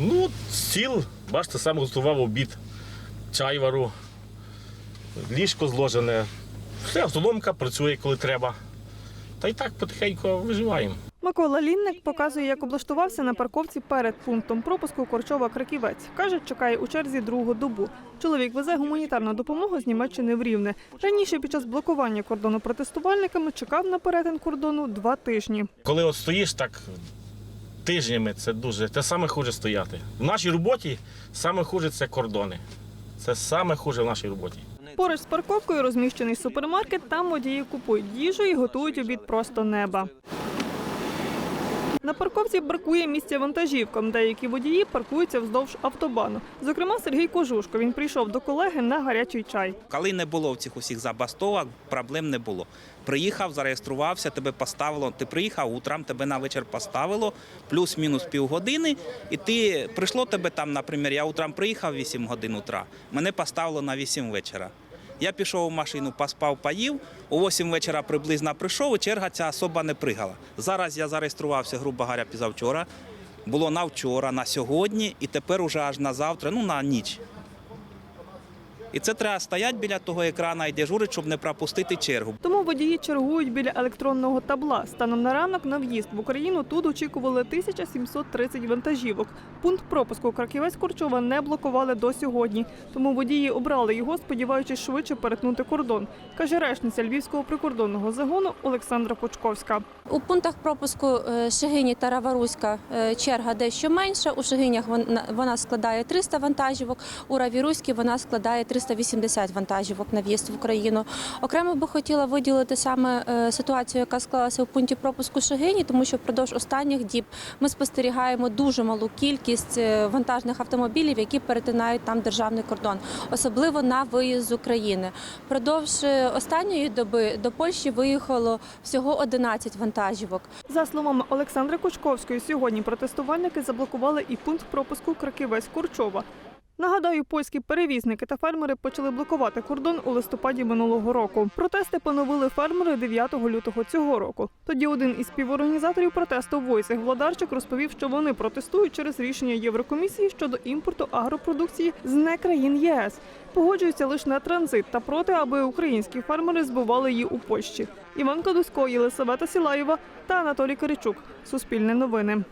Ну, стіл, бачите, сам готував обід, чай вару, ліжко зложене. Все, автономка працює, коли треба. Та й так потихеньку виживаємо. Микола Лінник показує, як облаштувався на парковці перед пунктом пропуску Корчова Краківець. Каже, чекає у черзі другу добу. Чоловік везе гуманітарну допомогу з Німеччини в Рівне. Раніше під час блокування кордону протестувальниками чекав на перетин кордону два тижні. Коли от стоїш так тижнями, це дуже. Це саме хуже стояти. В нашій роботі саме хуже це кордони. Це саме хуже в нашій роботі. Поруч з парковкою розміщений супермаркет. Там водії купують їжу і готують обід просто неба. На парковці бракує місця вантажівкам. Деякі водії паркуються вздовж автобану. Зокрема, Сергій Кожушко. Він прийшов до колеги на гарячий чай. Коли не було в цих усіх забастовок, проблем не було. Приїхав, зареєструвався, тебе поставило. Ти приїхав утром, тебе на вечір поставило, плюс-мінус півгодини. І ти прийшло тебе там, наприклад, я утром приїхав 8 годин утра, мене поставило на 8 вечора. Я пішов у машину, поспав, поїв. О 8 вечора приблизно прийшов, черга ця особа не пригала. Зараз я зареєструвався, грубо говоря, пізавчора. Було на вчора, на сьогодні, і тепер уже аж на завтра, ну на ніч. І це треба стояти біля того екрана і дежурити, щоб не пропустити чергу. Тому водії чергують біля електронного табла. Станом на ранок на в'їзд в Україну тут очікували 1730 вантажівок. Пункт пропуску Краківець Корчова не блокували до сьогодні. Тому водії обрали його, сподіваючись швидше перетнути кордон, каже речниця Львівського прикордонного загону Олександра Почковська. У пунктах пропуску е, Шигині та Раваруська е, черга дещо менша. У Шигинях вон- вона складає 300 вантажівок, у Равіруській вона складає 380 вантажівок на в'їзд в Україну. Окремо би хотіла виділити саме е, ситуацію, яка склалася у пункті пропуску Шигині, тому що впродовж останніх діб ми спостерігаємо дуже малу кількість е, вантажних автомобілів, які перетинають там державний кордон, особливо на виїзд з України. Продовж е, останньої доби до Польщі виїхало всього 11 вантажівок. За словами Олександри Кучковської, сьогодні протестувальники заблокували і пункт пропуску Краківець Курчова. Нагадаю, польські перевізники та фермери почали блокувати кордон у листопаді минулого року. Протести поновили фермери 9 лютого цього року. Тоді один із співорганізаторів протесту Войцех Владарчик розповів, що вони протестують через рішення Єврокомісії щодо імпорту агропродукції з некраїн єС. Погоджуються лише на транзит та проти, аби українські фермери збували її у Польщі. Іван Кадусько, Єлисавета Сілаєва та Анатолій Киричук. Суспільне новини.